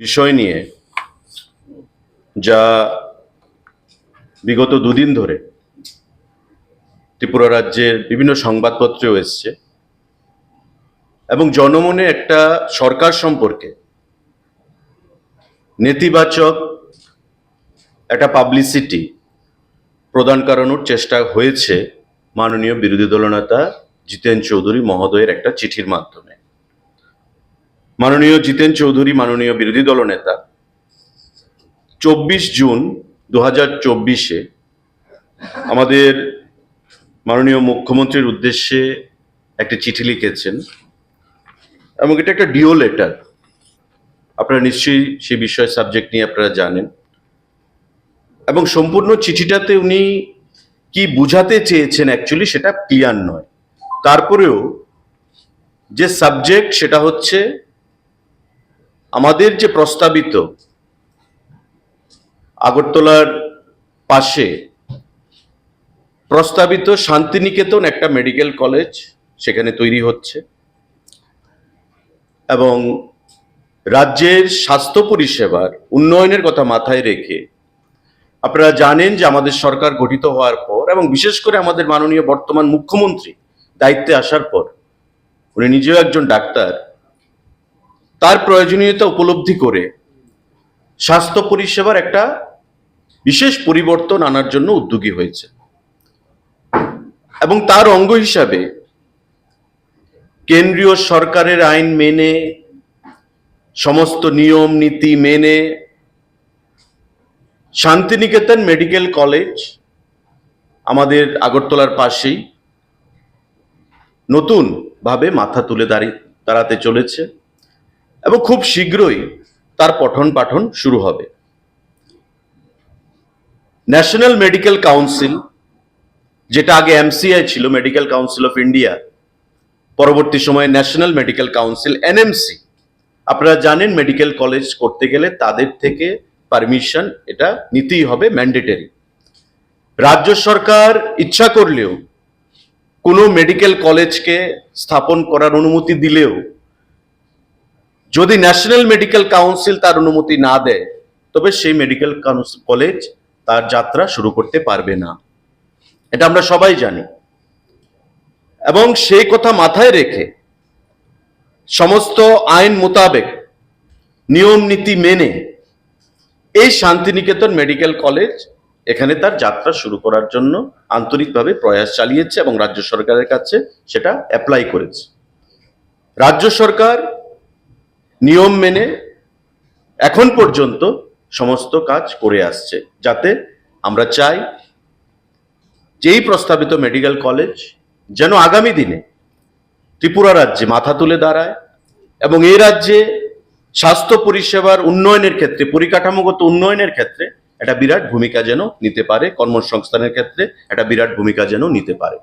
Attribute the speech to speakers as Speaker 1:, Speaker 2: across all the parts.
Speaker 1: বিষয় নিয়ে যা বিগত দুদিন ধরে ত্রিপুরা রাজ্যের বিভিন্ন সংবাদপত্রেও এসছে এবং জনমনে একটা সরকার সম্পর্কে নেতিবাচক একটা পাবলিসিটি প্রদান করানোর চেষ্টা হয়েছে মাননীয় বিরোধী দলনেতা জিতেন চৌধুরী মহোদয়ের একটা চিঠির মাধ্যমে। মাননীয় জিতেন চৌধুরী, মাননীয় বিরোধী দলনেতা চব্বিশ জুন দু হাজার চব্বিশে আমাদের মাননীয় মুখ্যমন্ত্রীর উদ্দেশ্যে একটি চিঠি লিখেছেন এবং এটা একটা ডিও লেটার। আপনারা নিশ্চয়ই সে বিষয় সাবজেক্ট নিয়ে আপনারা জানেন। এবং সম্পূর্ণ চিঠিটাতে উনি কি বুঝাতে চেয়েছেন অ্যাকচুয়ালি সেটা ক্লিয়ার নয়। তারপরেও যে সাবজেক্ট সেটা হচ্ছে আমাদের যে প্রস্তাবিত আগরতলার পাশে প্রস্তাবিত শান্তিনিকেতন একটা মেডিকেল কলেজ সেখানে তৈরি হচ্ছে এবং রাজ্যের স্বাস্থ্য পরিষেবার উন্নয়নের কথা মাথায় রেখে আপনারা জানেন যে আমাদের সরকার গঠিত হওয়ার পর এবং বিশেষ করে আমাদের মাননীয় বর্তমান মুখ্যমন্ত্রী দায়িত্বে আসার পর, উনি নিজেও একজন ডাক্তার তার প্রয়োজনীয়তা উপলব্ধি করে স্বাস্থ্য পরিষেবার একটা বিশেষ পরিবর্তন আনার জন্য উদ্যোগী হয়েছে। এবং তার অঙ্গ হিসাবে কেন্দ্রীয় সরকারের আইন মেনে, সমস্ত নিয়ম, নীতি মেনে শান্তিনিকেতন মেডিকেল কলেজ আমাদের আগরতলার পাশেই নতুন ভাবে মাথা তুলে দাঁড়িয়ে দাঁড়াতে চলেছে। এবং খুব শীঘ্রই তার পঠন পাঠন শুরু হবে। ন্যাশনাল মেডিকেল কাউন্সিল যেটা আগে এমসিআই ছিল মেডিকেল কাউন্সিল অফ ইন্ডিয়া পরবর্তী সময়ে ন্যাশনাল মেডিকেল কাউন্সিল এনএমসি আপনারা জানেন মেডিকেল কলেজ করতে গেলে তাদের থেকে পারমিশন এটা নিতেই হবে ম্যান্ডেটারি রাজ্য সরকার ইচ্ছা করলেও, কোনো মেডিকেল কলেজকে স্থাপন করার অনুমতি দিলেও যদি ন্যাশনাল মেডিকেল কাউন্সিল তার অনুমতি না দেয়, তবে সেই মেডিকেল কলেজ তার যাত্রা শুরু করতে পারবে না। এটা আমরা সবাই জানি। এবং সেই কথা মাথায় রেখে সমস্ত আইন মোতাবেক নিয়ম নীতি মেনে এই শান্তিনিকেতন মেডিকেল কলেজ এখানে তার যাত্রা শুরু করার জন্য আন্তরিকভাবে প্রয়াস চালিয়েছে এবং রাজ্য সরকারের কাছে সেটা অ্যাপ্লাই করেছে। রাজ্য সরকার নিয়ম মেনে এখন পর্যন্ত সমস্ত কাজ করে আসছে, যাতে আমরা চাই যেই প্রস্তাবিত মেডিকেল কলেজ যেন আগামী দিনে ত্রিপুরা রাজ্যে মাথা তুলে দাঁড়ায় এবং এই রাজ্যে স্বাস্থ্য পরিষেবার উন্নয়নের ক্ষেত্রে, পরিকাঠামোগত উন্নয়নের ক্ষেত্রে একটা বিরাট ভূমিকা যেন নিতে পারে, কর্মসংস্থানের ক্ষেত্রে একটা বিরাট ভূমিকা যেন নিতে পারে।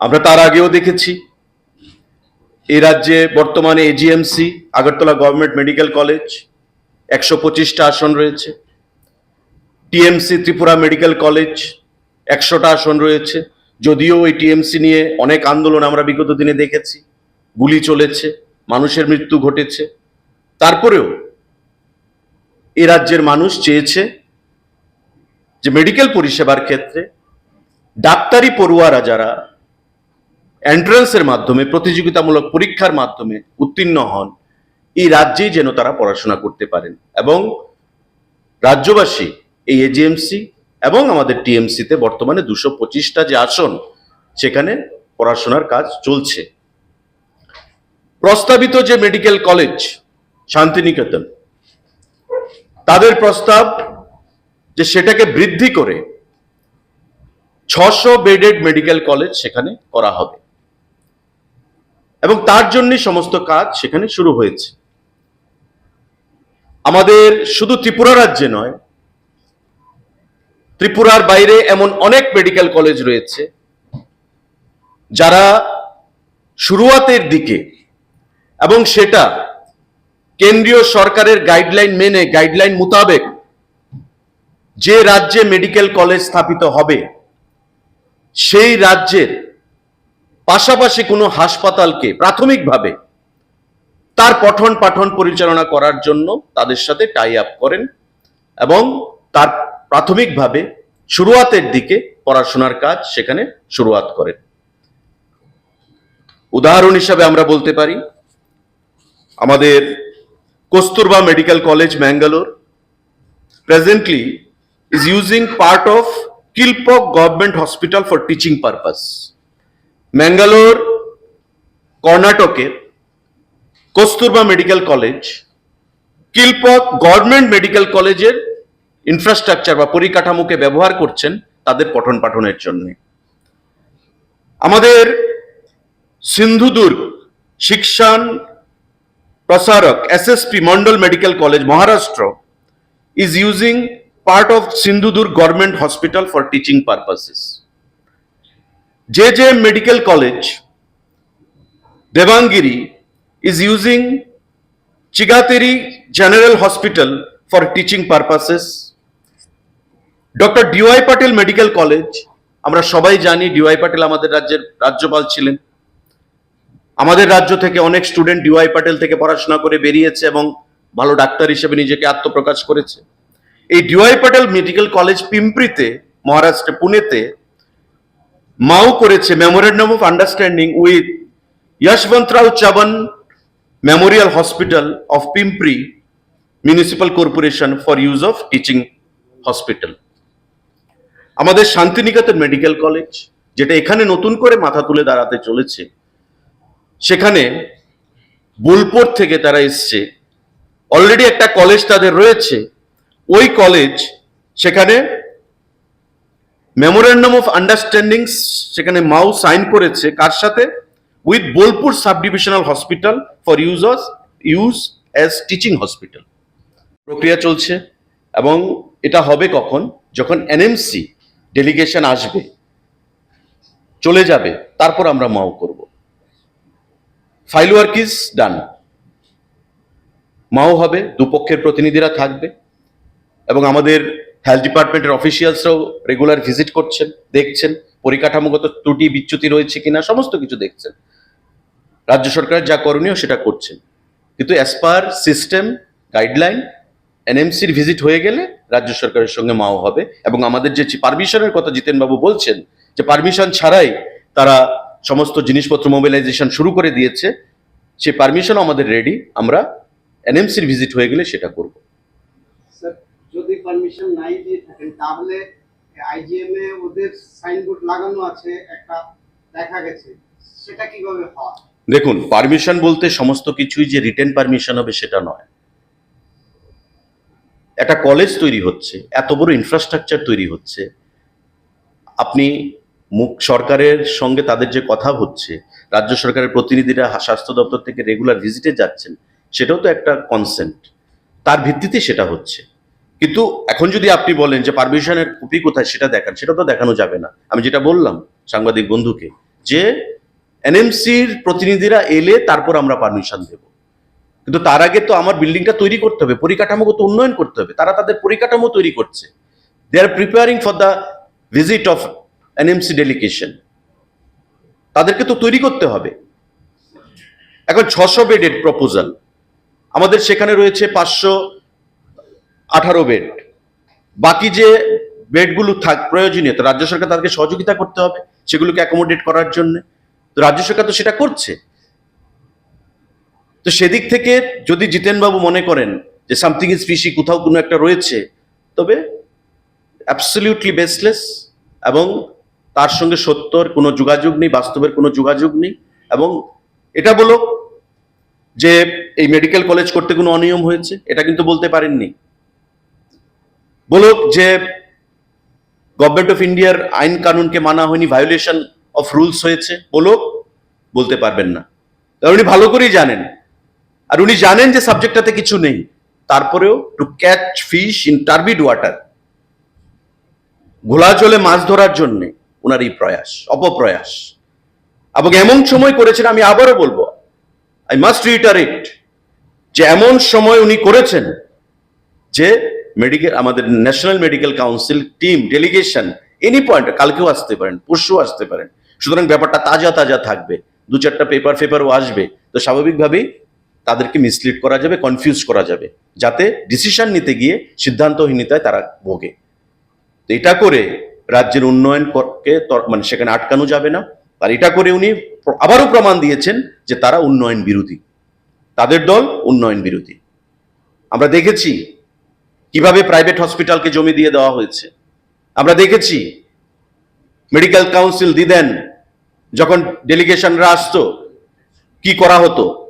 Speaker 1: আমরা তার আগেও দেখেছি এই রাজ্যে বর্তমানে AGMC Agartala government medical college একশো পঁচিশটা আসন রয়েছে। টিএমসি ত্রিপুরা মেডিকেল কলেজ একশোটা আসন রয়েছে। যদিও ওই টিএমসি নিয়ে অনেক আন্দোলন আমরা বিগত দিনে দেখেছি। গুলি চলেছে, মানুষের মৃত্যু ঘটেছে। তারপরেও এ রাজ্যের মানুষ চেয়েছে যে মেডিকেল পরিষেবার ক্ষেত্রে ডাক্তারি পড়ুয়ারা যারা এন্ট্রান্সের মাধ্যমে, প্রতিযোগিতামূলক পরীক্ষার মাধ্যমে উত্তীর্ণ হন। এই রাজ্যেই যেন তারা পড়াশোনা করতে পারেন এবং রাজ্যবাসী, এই এজিএমসি এবং আমাদের টিএমসিতে বর্তমানে দুশো পঁচিশটা যে আসন, সেখানে পড়াশোনার কাজ চলছে। প্রস্তাবিত যে মেডিকেল কলেজ, শান্তিনিকেতন, তাদের প্রস্তাব যে সেটাকে বৃদ্ধি করে ছশো বেডেড মেডিকেল কলেজ সেখানে করা হবে। এবং তার জন্যই সমস্ত কাজ সেখানে শুরু হয়েছে। আমাদের শুধু ত্রিপুরা রাজ্যে নয়, ত্রিপুরার বাইরে এমন অনেক মেডিকেল কলেজ রয়েছে, যারা শুরুয়াতের দিকে এবং সেটা কেন্দ্রীয় সরকারের গাইডলাইন মেনে, গাইডলাইন মোতাবেক যে রাজ্যে মেডিকেল কলেজ স্থাপিত হবে, সেই রাজ্যের পাশাপাশি কোনো হাসপাতালকে প্রাথমিকভাবে তার পঠন পাঠন পরিচালনা করার জন্য তাদের সাথে টাই আপ করেন এবং তার প্রাথমিকভাবে শুরুয়াতের দিকে পড়াশোনার কাজ সেখানে শুরুয়াত করেন উদাহরণ হিসাবে আমরা বলতে পারি, আমাদের Kasturba medical college Mangalore presently is using part of Kilpauk government hospital for teaching purpose. Mangalore কর্ণাটকে Kasturba medical college, Kilpauk government medical কলেজের ইনফ্রাস্ট্রাকচার বা পরিকাঠামোকে ব্যবহার করছেন তাদের পঠন পাঠনের জন্য। আমাদের Sindhudurg Shikshan Prasarak SSP Mandal medical college Maharashtra is using part of of government hospital for teaching teaching purposes. JJ Medical College, Devangiri is using Chigateri General Hospital for teaching purposes. Doctor D Y Patil medical college আমরা সবাই জানি dy Patel আমাদের রাজ্যের রাজ্যপাল ছিলেন আমাদের রাজ্য থেকে অনেক স্টুডেন্ট ডিওয়াই পাটেল থেকে পড়াশোনা করে বেরিয়েছে এবং ভালো ডাক্তার হিসেবে নিজেকে আত্মপ্রকাশ করেছে এই D Y Patil medical college পিম্পরিতে মহারাষ্ট্রে পুনেতে মাও করেছে memorandum of understanding with Yashwantrao Chavan memorial hospital of Pimpri municipal corporation for use of teaching hospital আমাদের শান্তিনিকেতন মেডিকেল কলেজ, যেটা এখানে নতুন করে মাথা তুলে দাঁড়াতে চলেছে, সেখানে বোলপুর থেকে তারা এসছে। অলরেডি একটা কলেজ তাদের রয়েছে। ওই কলেজ সেখানে মেমোরেন্ডাম অফ আন্ডারস্ট্যান্ডিং সেখানে মাউ সাইন করেছে, কার সাথে? With Bolpur sub divisional hospital for use use as teaching hospital প্রক্রিয়া চলছে এবং এটা হবে কখন? যখন এনএমসি ডেলিগেশন আসবে, চলে যাবে, তারপর আমরা মাও করব। ফাইল ওয়ার্ক ইজ ডান মাও হবে, দুপক্ষের প্রতিনিধিরা থাকবে এবং আমাদের হেলথ ডিপার্টমেন্টের অফিসিয়ালসরাও রেগুলার ভিজিট করছেন, দেখছেন, পরিকাঠামোগত ত্রুটি, বিচ্যুতি রয়েছে কিনা, সমস্ত কিছু দেখছেন। রাজ্য সরকার যা করণীয় সেটা করছেন। কিন্তু অ্যাজ পার সিস্টেম গাইডলাইন এনএমসির ভিজিট হয়ে গেলে রাজ্য সরকারের সঙ্গে মাও হবে এবং আমাদের যে পারমিশনের কথা জিতেনবাবু বলছেন, যে পারমিশন ছাড়াই তারা সমস্ত জিনিসপত্র মোবিলাইজেশন শুরু করে দিয়েছে সেই পারমিশন আমাদের রেডি আমরা এনএমসির ভিজিট হয়ে গেলে সেটা করব।
Speaker 2: যদি পারমিশন নাই দিয়ে থাকেন, তাহলে আইজিএম এ ওদের সাইনবোর্ড লাগানো আছে, একটা দেখা গেছে। সেটা কীভাবে হয়?
Speaker 1: দেখুন পারমিশন বলতে সমস্ত কিছুই যে রিটেন পারমিশন হবে সেটা নয়। একটা কলেজ তৈরি হচ্ছে, এত বড় ইনফ্রাস্ট্রাকচার তৈরি হচ্ছে। আপনি মুখ, সরকারের সঙ্গে তাদের যে কথা হচ্ছে, রাজ্য সরকারের প্রতিনিধিরা স্বাস্থ্য দপ্তর থেকে রেগুলার ভিজিটে যাচ্ছেন, সেটাও তো একটা কনসেন্ট তার ভিত্তিতে সেটা হচ্ছে। কিন্তু এখন যদি আপনি বলেন যে পারমিশনের কপি কোথায় সেটা দেখান, সেটা তো দেখানো যাবে না। আমি যেটা বললাম সাংবাদিক বন্ধুকে, যে এনএমসির প্রতিনিধিরা এলে তারপর আমরা পারমিশন দেব। কিন্তু তার আগে তো আমার বিল্ডিংটা তৈরি করতে হবে, পরিকাঠামোগত উন্নয়ন করতে হবে। তারা তাদের পরিকাঠামো তৈরি করছে। They are preparing for the visit of NMC delegation তাদেরকে তো তৈরি করতে হবে। এখন ছশো বেডের প্রপোজাল আমাদের সেখানে রয়েছে পাঁচশো আঠারো বেড বাকি যে বেডগুলো থাক, প্রয়োজনীয়, তো রাজ্য সরকার তাদেরকে সহযোগিতা করতে হবে, সেগুলোকে অ্যাকোমোডেট করার জন্য। তো রাজ্য সরকার তো সেটা করছে। তো সেদিক থেকে যদি জিতেনবাবু মনে করেন যে সামথিং ইজ ফিশি কোথাও কোনো একটা রয়েছে, তবে অ্যাবসলিউটলি বেসলেস এবং তার সঙ্গে সত্যর কোনো যোগাযোগ নেই, বাস্তবের কোনো যোগাযোগ নেই এবং এটা বলো যে এই মেডিকেল কলেজ করতে কোনো অনিয়ম হয়েছে? এটা কিন্তু বলতে পারেননি। বলুক যে গভর্নমেন্ট অফ ইন্ডিয়ার আইন কানুনকে মানা হয়নি ভায়োলেশন অফ রুলস হয়েছে, বলুক, বলতে পারবেন না। কারণ উনি ভালো করেই জানেন। আর উনি জানেন যে সাবজেক্টটাতে কিছু নেই। তারপরেও to catch fish in turbid water ঘোলা জলে মাছ ধরার জন্যে ওনার এই প্রয়াস, অপপ্রয়াস। এবং এমন সময় করেছেন, আমি আবারও বলব আই মাস্ট রিটারেট যে এমন সময় উনি করেছেন যে মেডিকেল আমাদের national medical council team delegation any point কালকেও আসতে পারেন পরশু আসতে পারেন। সুতরাং ব্যাপারটা তাজা তাজা থাকবে। দু চারটা পেপার ফেপারও আসবে। তো স্বাভাবিকভাবেই তাদেরকে মিসলিড করা যাবে কনফিউজ করা যাবে, যাতে ডিসিশন নিতে গিয়ে সিদ্ধান্তহীনতায় তারা ভোগে। তো এটা করে রাজ্যের উন্নয়নকে ত- মানে সেখানে আটকানো যাবে না। আর এটা করে উনি আবারও প্রমাণ দিয়েছেন যে তারা উন্নয়ন বিরোধী। তাদের দল উন্নয়ন বিরোধী। আমরা দেখেছি কীভাবে প্রাইভেট হসপিটালকে জমি দিয়ে দেওয়া হয়েছে। আমরা দেখেছি মেডিকেল কাউন্সিল দিদেন যখন ডেলিগেশনরা আসতো, কি করা হতো?